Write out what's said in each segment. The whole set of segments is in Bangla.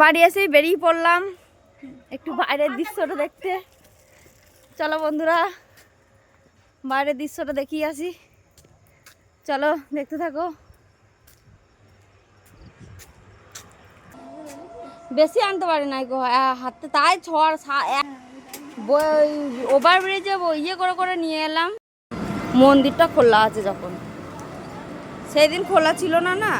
বাড়ি এসেই বেরিয়ে পড়লাম। একটু বাইরের দৃশ্যটা দেখতে। চলো বন্ধুরা, বাইরের দৃশ্যটা দেখিয়ে আসি। চলো, দেখতে থাকো। বেশি আনতে পারি নাই গো হাতে তাই ছড় ওভার ব্রিজে ইয়ে করে করে নিয়ে এলাম। মন্দিরটা খোলা আছে যখন। সেই দিন খোলা ছিল না না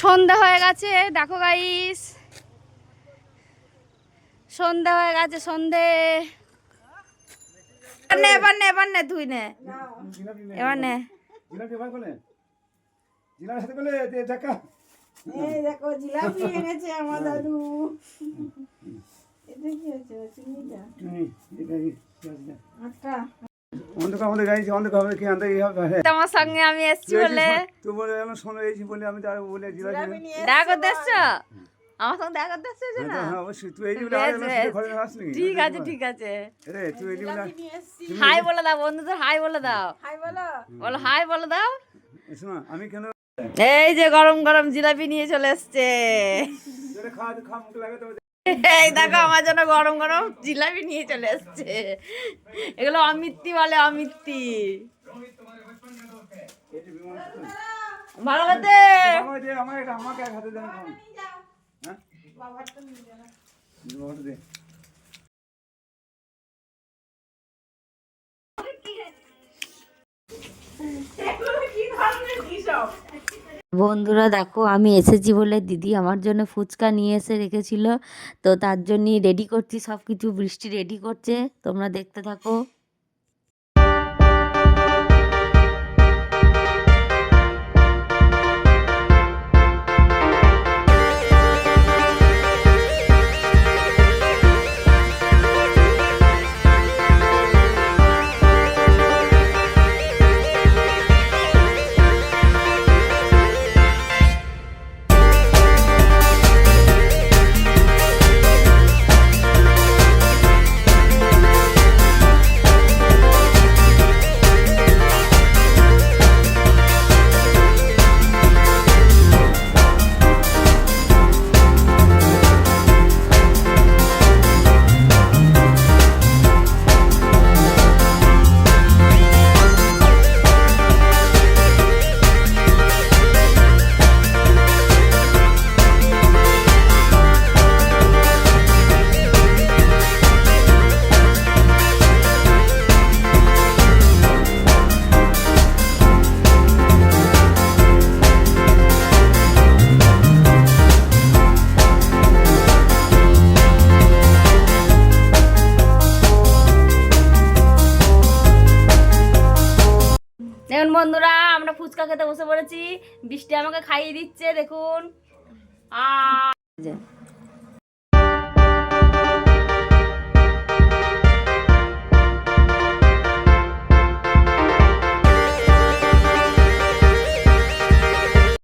সন্ধ্যা হয়ে গেছে, দেখো গাইস সন্ধ্যা হয়ে গেছে, সন্ধে। নে, এবার নে এবার নে তুই নে। এবার নে। জিলাপি এনেছে আমার দাদু। অন্ধকার আমাদের গাড়ি অন্ধকার হবে কি আনতে এই হবে? হ্যাঁ তোমার সঙ্গে আমি এসছি বলে। তুই বলে শোনো বলে আমি তার বলে দেখা করতে এসছো? আমার সঙ্গে দেখা করতে এসছো না? হ্যাঁ অবশ্যই। তুই এই বলে। ঘরে আসলি। ঠিক আছে ঠিক আছে। রে তুই এই বলে হাই বলে দাও বন্ধুদের হাই বলে দাও। হাই বলো। বলো হাই বলে দাও। শোনা আমি কেন এই যে গরম গরম জিলাপি নিয়ে চলে এসছে। যেটা খাওয়া খা লাগে তো এই দেখো আমার জন্য গরম গরম জিলাপি নিয়ে চলে এসছে। এগুলো অমিত্তি বলে অমিত্তি। ভালো হাতে খাও হ্যাঁ বাবাটা দে বন্ধুরা দেখো, আমি এসেছি বলে দিদি আমার জন্য ফুচকা নিয়ে এসে রেখেছিল। তো তার জন্যই রেডি করছি সব কিছু বৃষ্টি রেডি করছে। তোমরা দেখতে থাকো। বন্ধুরা আমরা ফুচকা খেতে বসে পড়েছি। বৃষ্টি আমাকে খাইয়ে দিচ্ছে দেখুন। আ